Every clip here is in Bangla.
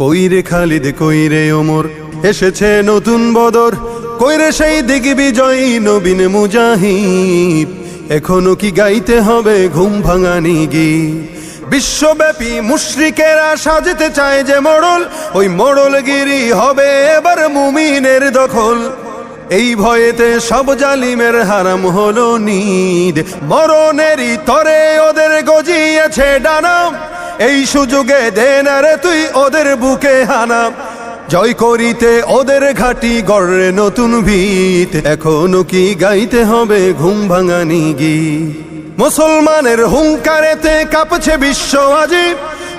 কইরে খালিদ, কইরে ওমর, এসেছে নতুন বদর। কইরে সেই দিক বিজয়ী নবীন মুজাহিদ, এখনও কি গাইতে হবে ঘুম ভাঙানি গীত? বিশ্বব্যাপী মুশরিকেরা সাজতে চায় যে মোড়ল ওই মোড়লগিরি হবে এবার মুমিনের দখল। এই ভয়েতে সব জালিমের হারাম হলো নিদ। মরণেরই তরে ওদের গজিয়েছে ডানাম এই সুযোগে দেন আরে তুই ওদের বুকে হানা। জয় করিতে ওদের ঘাটি গড়ে নতুন ভিত। এখনও কি গাইতে হবে ঘুম ভাঙানি গীত? মুসলমানের হুঙ্কারেতে কাঁপছে বিশ্ব আজি।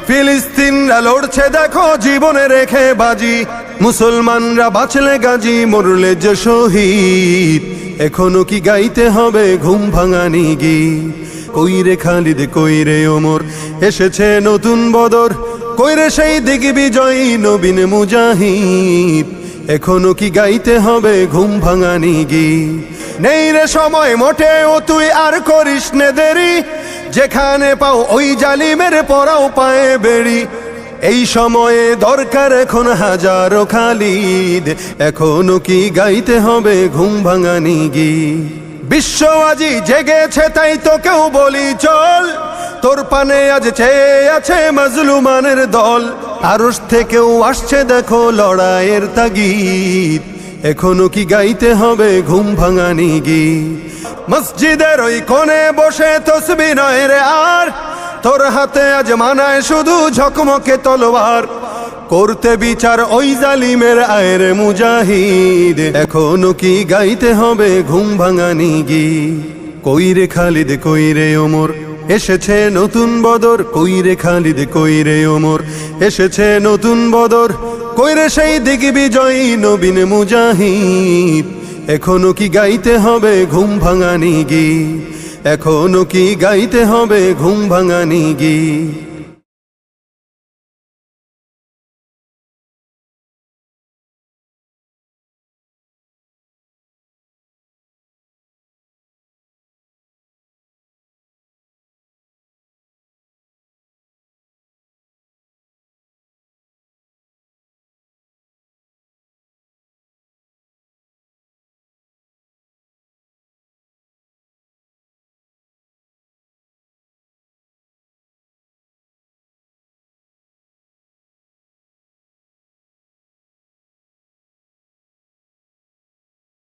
ফিলিস্তিনরা লড়ছে দেখো জীবনে রেখে বাজি। মুসলমানরা বাঁচলে গাজী, মরলে যে শহীদ। এখনও কি গাইতে হবে ঘুম ভাঙানি গীত? কইরে খালিদ কইরে ওমর? এসেছে নতুন বদর কইরে সেই দিক বিজয়ী নবীন মুজাহিদ? এখনও কি গাইতে হবে ঘুম ভাঙানি গীত? নেই রে সময় মোটেও তুই আর করিস নে দেরি। যেখানে পাও ওই জালিমের পরাও পায়ে বেড়ি। এই সময়ে দরকার এখন হাজারো খালিদ। এখনও কি গাইতে হবে ঘুম ভাঙানি গীত? বিশ্ব আজি জেগেছে তাই তো কেউ বলি চল। তোর পানে আজ চেয়ে আছে মাজলুমানের দল। আরস থেকেও আসছে দেখো লড়াইয়ের তাগিদ। এখনও কি গাইতে হবে ঘুম ভাঙানি গীত? মসজিদের ওই কোণে বসে তসবি নয় রে আর। তোর হাতে আজ মানায় শুধু ঝকমকে তলোয়ার। করতে বিচার ওই জালিমের আয়ের মুজাহিদ। এখনও কি গাইতে হবে ঘুম ভাঙানি গীত? কইরে খালিদ কইরে ওমর? এসেছে নতুন বদর কইরে খালিদ কইরে ওমর? এসেছে নতুন বদর কইরে সেই দিক বিজয়ী নবীন মুজাহিদ? এখনও কি গাইতে হবে ঘুম ভাঙানি গীত? এখনও কি গাইতে হবে ঘুম ভাঙানি গীত?